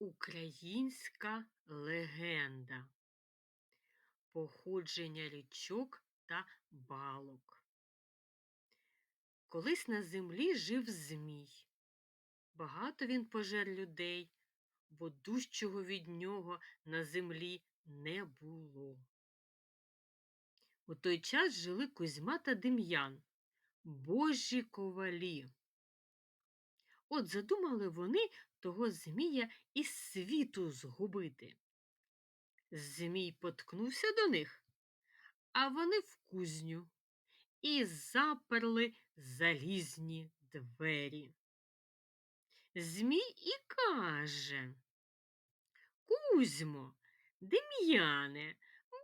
Українська легенда. Походження річок та балок. Колись на землі жив Змій. Багато він пожер людей, бо дужчого від нього на землі не було. У той час жили Кузьма та Дем'ян, божі ковалі. От задумали вони того Змія із світу згубити. Змій поткнувся до них, а вони в кузню і заперли залізні двері. Змій і каже Кузьмо, Дем'яне,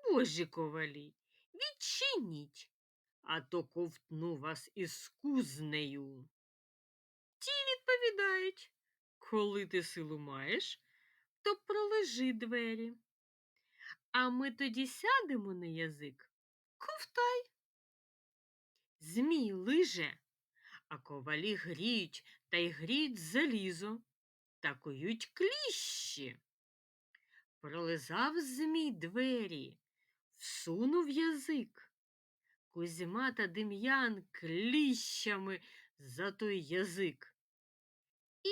божі ковалі, відчиніть, а то ковтну вас із кузнею. Відповідають коли ти силу маєш, то пролежи двері. А ми тоді сядемо на язик, ковтай. Змій лиже, а ковалі гріють та й гріють залізо та кують кліщі. Пролизав Змій двері, всунув язик. Кузьма та Дем'ян кліщами за той язик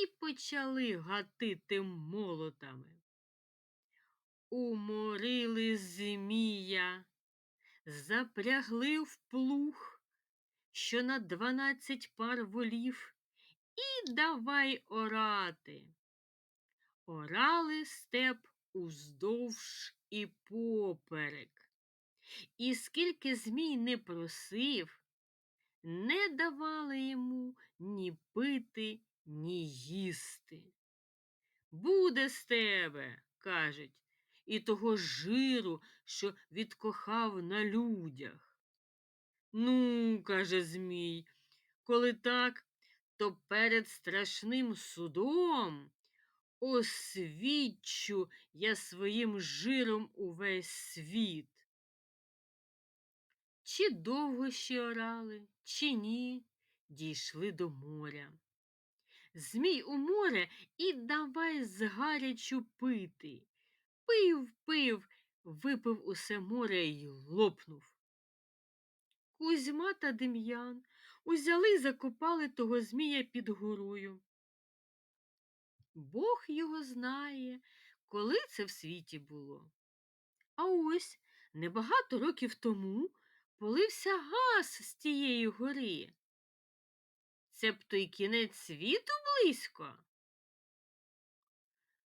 і почали гатити молотами. Уморили Змія, запрягли в плуг, що на дванадцять пар волів, і давай орати. Орали степ уздовж і поперек. І скільки Змій не просив, не давали йому ні пити, ні їсти. Буде з тебе, кажуть, і того жиру, що відкохав на людях. Ну, каже Змій, коли так, то перед страшним судом освічу я своїм жиром увесь світ. Чи довго ще орали, чи ні, дійшли до моря. Змій у море і давай згарячу пити. Пив, пив, випив усе море й лопнув. Кузьма та Дем'ян узяли й закопали того Змія під горою. Бог його знає, коли це в світі було. А ось небагато років тому полився газ з тієї гори. Цебто й кінець світу близько.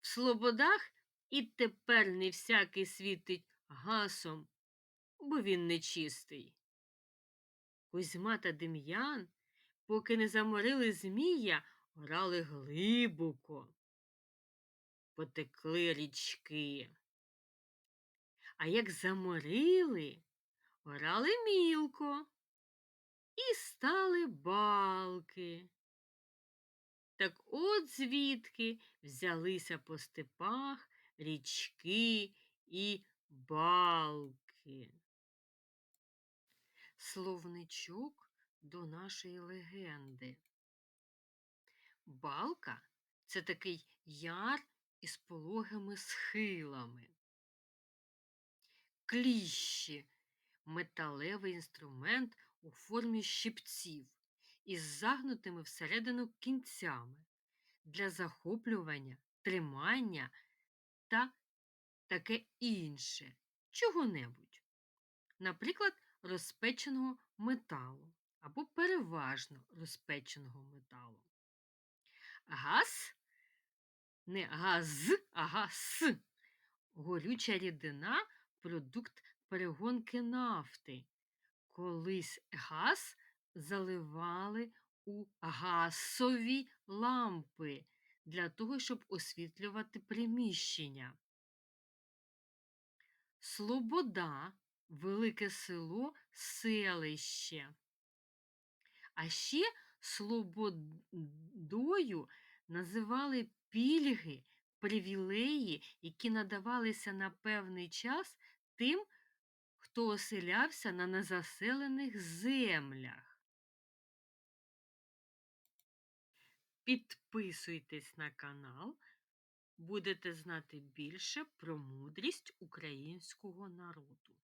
В слободах і тепер не всякий світить гасом, бо він нечистий. Кузьма та Дем'ян, поки не заморили Змія, орали глибоко, потекли річки. А як заморили, орали мілко і стали балки. Так от звідки взялися по степах річки і балки. Словничок до нашої легенди. Балка це такий яр із пологими схилами. Кліщі металевий інструмент у формі щипців із загнутими всередину кінцями для захоплювання, тримання та таке інше чого-небудь, наприклад, розпеченого металу або переважно розпеченого металу. Газ не газ, а газ горюча рідина продукт перегонки нафти. Колись газ заливали у газові лампи для того, щоб освітлювати приміщення. Слобода велике село, селище. А ще слободою називали пільги, привілеї, які надавалися на певний час тим, хто оселявся на незаселених землях. Підписуйтесь на канал, будете знати більше про мудрість українського народу.